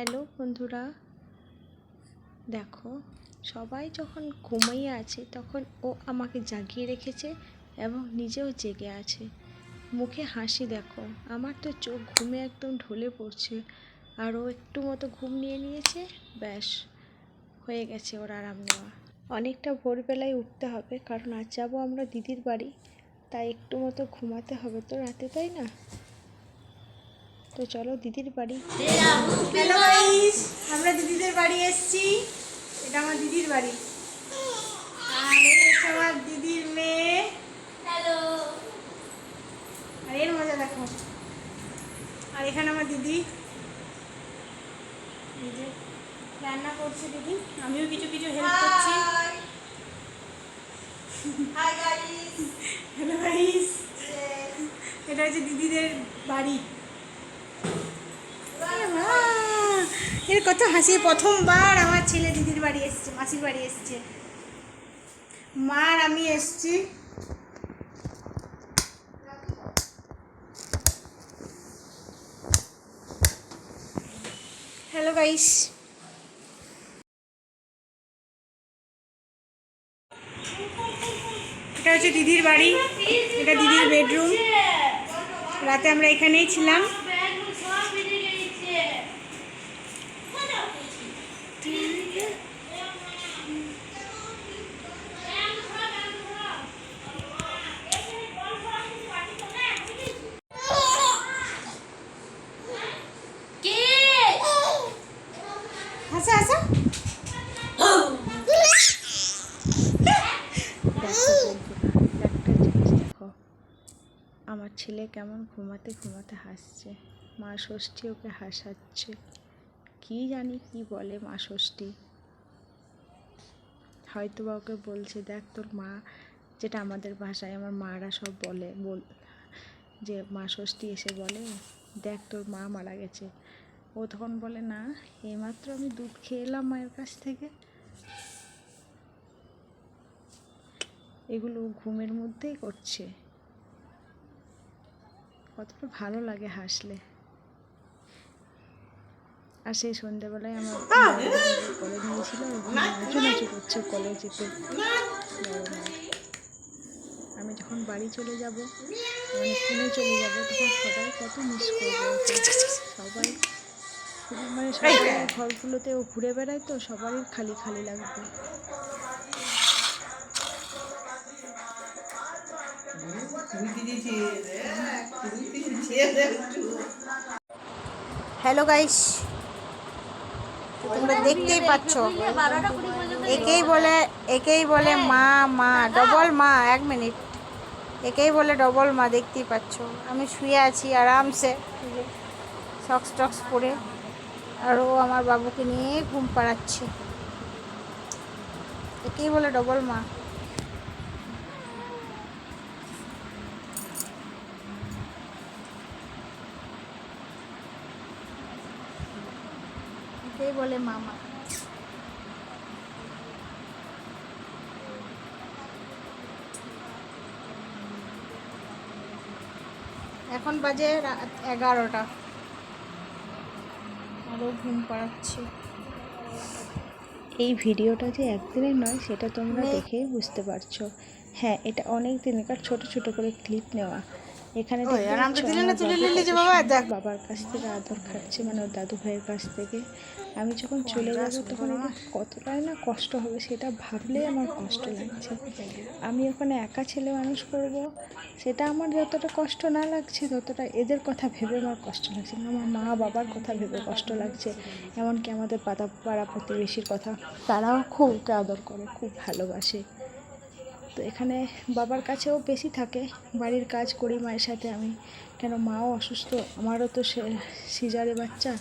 Hello বন্ধুরা। দেখো, সবাই যখন ঘুমিয়ে আছে তখন ও আমাকে জাগিয়ে রেখেছে এবং নিজেও জেগে আছে। মুখে হাসি দেখো, আমার তো চোখ ঘুমে একদম ঢলে পড়ছে। আর ও একটু মতো ঘুম নিয়ে নিয়েছে, ব্যাস, হয়ে গেছে ওর আরাম নেওয়া। অনেকটা ভোরবেলায় উঠতে হবে, কারণ আজ যাব আমরা দিদির বাড়ি, তাই একটু মতো ঘুমাতে হবে তো রাতে, তাই না? তো চলো দিদির বাড়ি। হ্যালো গাইস আমরা দিদিদের বাড়ি এসেছি। এটা আমার দিদির বাড়ি। আর হচ্ছে আমার দিদির মেয়ে। হ্যালো আর এর মজা দেখো। আর এখানে আমার দিদি। এই যে রান্না করছে দিদি। আমিও কিছু কিছু হেল্প করছি। হ্যালো গাইস এটা হচ্ছে দিদিদের বাড়ি এ মা, এর কত হাসি, প্রথমবার আমার ছেলে দিদির বাড়ি এসছে, মাসির বাড়ি এসছে। মার, আমি এসছি। হ্যালো গাইস এটা হচ্ছে দিদির বাড়ি, এটা দিদির বেডরুম রাতে আমরা এখানেই ছিলাম। জিনিস দেখো, আমার ছেলে কেমন ঘুমাতে ঘুমাতে হাসছে। মা ষষ্ঠী ওকে হাসাচ্ছে। কি জানি কি বলে মা ষষ্ঠী। হয়তো বা ওকে বলছে, দেখ তোর মা, যেটা আমাদের ভাষায় আমার মারা সব বলে, বল, যে মা ষষ্ঠী এসে বলে, দেখ তোর মা মারা গেছে। ও তখন বলে না, এইমাত্র আমি দুধ খেয়ে এলাম মায়ের কাছ থেকে। এগুলো ঘুমের মধ্যেই করছে। কতটা ভালো লাগে হাসলে। আর সেই সন্ধ্যেবেলায় আমার কলেজ নিয়েছিল নাচু করছে কলেজেতে। আমি যখন বাড়ি চলে যাব মানে ফোনে চলে যাব, তখন সবাই কত মিস করবে। মানে সবাই ঘরগুলোতে ও ঘুরে বেড়ায় তো সবারই খালি খালি লাগবে। হ্যালো গাইস তোমরা দেখতেই পাচ্ছ। একেই বলে একেই বলে মা মা ডবল মা এক মিনিট একেই বলে ডবল মা দেখতেই পাচ্ছ। আমি শুয়ে আছি আরামসে। সক্স টক্স পরে। আর ও আমার বাবুকে নিয়ে ঘুম পাড়াচ্ছে। একেই বলে ডবল মা। একেই বলে মামা। এখন বাজে এগারোটা। আরও ঘুম পাড়াচ্ছে। এই ভিডিওটা যে একদিনের নয় সেটা তোমরা দেখে দেখেই বুঝতে পারছ। হ্যাঁ এটা অনেক দিনকার ছোট ছোট করে ক্লিপ নেওয়া। এখানে আমার। বাবার কাছ থেকে আদর খাচ্ছে মানে ওর দাদু ভাইয়ের কাছ থেকে। আমি যখন চলে যাব তখন এদের কতটাই না কষ্ট হবে সেটা ভাবলেই আমার কষ্ট লাগছে। আমি ওখানে একা ছেলে মানুষ করব সেটা আমার যতটা কষ্ট না লাগছে ততটা এদের কথা ভেবে আমার কষ্ট লাগছে আমার মা বাবার কথা ভেবে কষ্ট লাগছে এমনকি আমাদের পাতা পাড়া প্রতিবেশীর কথা। তারাও খুব আদর করে খুব ভালোবাসে। তো এখানে বাবার কাছেও বেশি থাকে। বাড়ির কাজ করি মায়ের সাথে আমি। কেন মাও অসুস্থ, আমারও তো সে সিজারে বাচ্চা।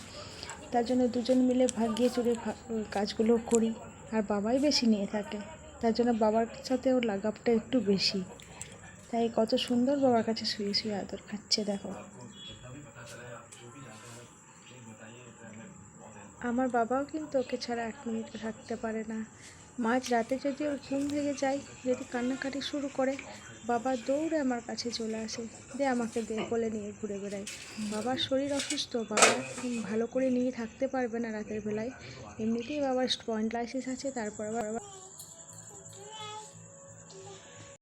তার জন্য দুজন মিলে ভাগিয়ে ভা- কাজগুলো করি। আর বাবাই বেশি নিয়ে থাকে। তার জন্য বাবার সাথে ওর লাগাবটা একটু বেশি। তাই কত সুন্দর বাবার কাছে শুয়ে শুয়ে আদর খাচ্ছে, দেখো। আমার বাবাও কিন্তু ওকে ছাড়া এক মিনিটও থাকতে পারে না। মাঝ রাতে যদি ওর ঘুম ভেঙে যায়, যদি কান্নাকাটি শুরু করে, বাবা দৌড়ে আমার কাছে চলে আসে। দে আমাকে দে বলে নিয়ে ঘুরে বেড়ায়। বাবার শরীর অসুস্থ, বাবা ভালো করে নিয়ে থাকতে পারবে না রাতের বেলায়। এমনিতেই বাবার স্পন্ডলাইসিস আছে, তারপর আবার